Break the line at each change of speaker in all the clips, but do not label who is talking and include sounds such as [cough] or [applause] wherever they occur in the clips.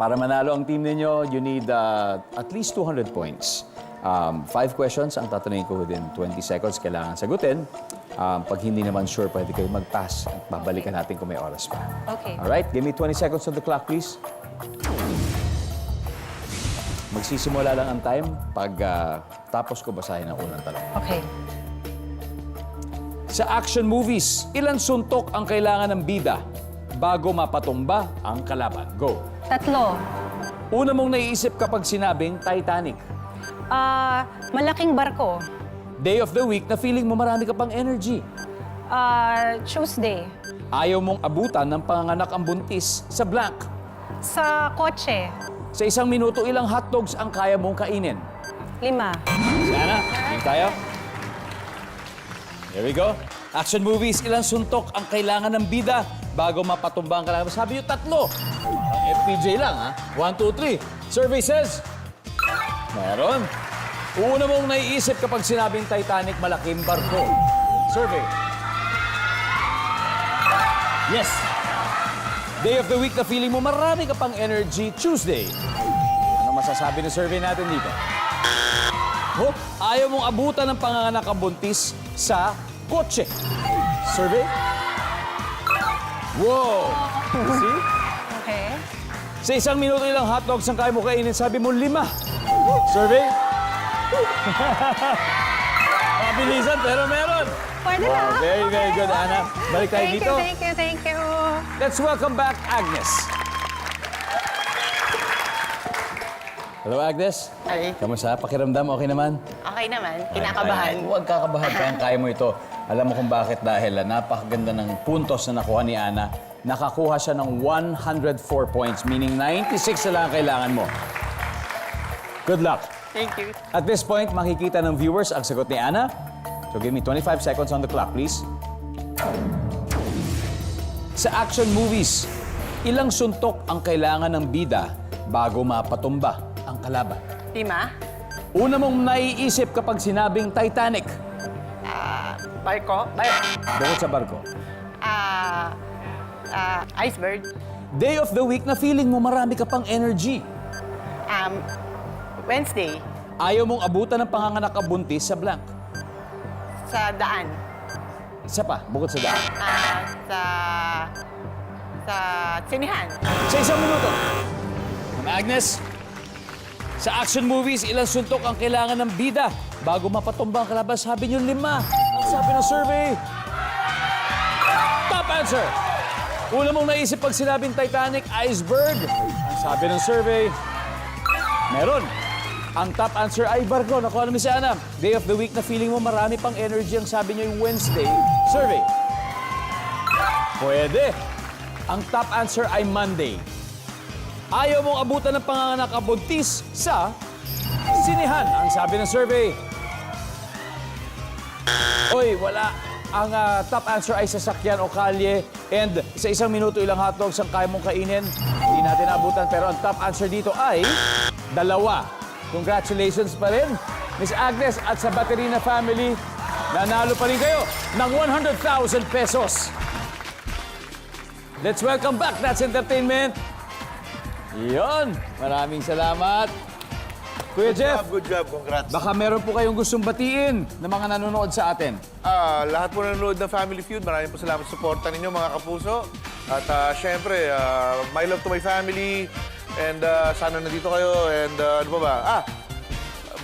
para manalo ang team ninyo, you need uh, at least 200 points. Um, five questions ang tatanungin ko within 20 seconds. Kailangan sagutin. Um, pag hindi naman sure, pwede kayo mag-pass. At babalikan natin kung may oras pa.
Okay.
Alright, give me 20 seconds on the clock, please. Magsisimula lang ang time pag ah, tapos ko basahin ang unang tanong.
Okay.
Sa action movies, ilan suntok ang kailangan ng bida bago mapatumba ang kalaban? Go!
Tatlo.
Una mong naiisip kapag sinabing Titanic.
Ah, malaking barko.
Day of the week na feeling mo marami ka pang energy.
Ah, Tuesday.
Ayaw mong abutan ng panganganak ang buntis sa blank.
Sa kotse.
Sa isang minuto, ilang hotdogs ang kaya mong kainin?
Lima.
Sana, hindi tayo. Here we go. Action movies, ilang suntok ang kailangan ng bida bago mapatumba ang kalaban? Sabi niyo tatlo. FPJ lang, ha? One, two, three. Survey says, meron. Una mong naiisip kapag sinabing Titanic, malaking barko. Survey. Yes. Day of the week na feeling mo marami ka pang energy, Tuesday. Ano masasabi ng survey natin dito? Oh, ayaw mong abutan ng panganganak ang buntis sa kotse. Survey? Wow! You [laughs] see? Sa isang minuto ilang hotdogs ang kaya mo kainin, sabi mo lima. Survey? [laughs] Mabilisan pero meron.
Pwede
Wow,
na.
very, very good, Ana. Balik tayo
Thank
dito.
you, thank you, thank you.
Let's welcome back Agnes. Hello, Agnes.
Hi.
Kamusta? Pakiramdam, okay naman?
Okay naman, kinakabahan.
Ay, Huwag kakabahan. Kaya kaya mo ito. Alam mo kung bakit dahil ah, napakaganda ng puntos na nakuha ni Ana. Nakakuha siya ng 104 points, meaning 96 na lang ang kailangan mo. Good luck.
Thank you.
At this point, makikita ng viewers ang sagot ni Ana. So give me 25 seconds on the clock, please. Sa action movies, ilang suntok ang kailangan ng bida bago mapatumba ang kalaban?
Lima,
Una mong naiisip kapag sinabing Titanic,
barko, bar,
bukod sa barko.
ah, ah, iceberg,
Day of the week na feeling mo marami ka pang energy.
um, Wednesday,
Ayaw mong abutan ng panganganak ka buntis sa blank.
sa daan,
Isa pa, bukod sa daan.
ah, sa, sa sinihan,
Sa isang minuto. Ma'am Agnes, sa action movies, ilang suntok ang kailangan ng bida bago mapatumba ang kalaban? Sabi niyo lima. Sabi ng survey. Top answer. Una mong naisip pag sinabing Titanic, iceberg. Ang sabi ng survey, meron. Ang top answer ay barko. Nakuha namin si Ana. Day of the week na feeling mo marami pang energy. Ang sabi niyo yung Wednesday. Survey. Pwede. Ang top answer ay Monday. Ayaw mong abutan ng panganganak ang sa sinihan. Ang sabi ng survey. Oy, wala. Ang ah, top answer ay sasakyan o kalye. And sa isang minuto ilang hotdogs ang kaya mong kainin. Hindi natin abutan. Pero ang top answer dito ay dalawa. Congratulations pa rin, Miss Agnes at sa Baterina family. Nanalo pa rin kayo ng 100,000 pesos. Let's welcome back. That's entertainment. Yon. Maraming salamat. Kuya Jeff,
Good job, congrats.
baka meron po kayong gustong batiin ng mga nanonood sa atin.
Ah, lahat po nanonood ng Family Feud, maraming po salamat sa suporta ninyo mga kapuso. At ah, syempre, ah, my love to my family. And ah, sana nandito kayo. And ah, ano pa ba? Ah,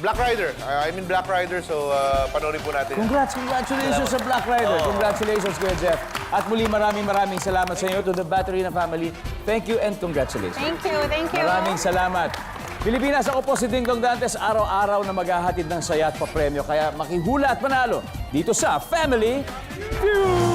Black Rider. Ah, I mean Black Rider, so uh, panoorin po natin.
Congrats, congratulations sa Black Rider. Congratulations, Kuya Jeff. At muli maraming maraming salamat sa inyo to the Battery na family. Thank you and congratulations.
Thank you, thank you.
Maraming salamat. Pilipinas, ako po si Ding Dong Dantes, araw-araw na maghahatid ng saya at papremyo. Kaya makihula at manalo dito sa Family Feud!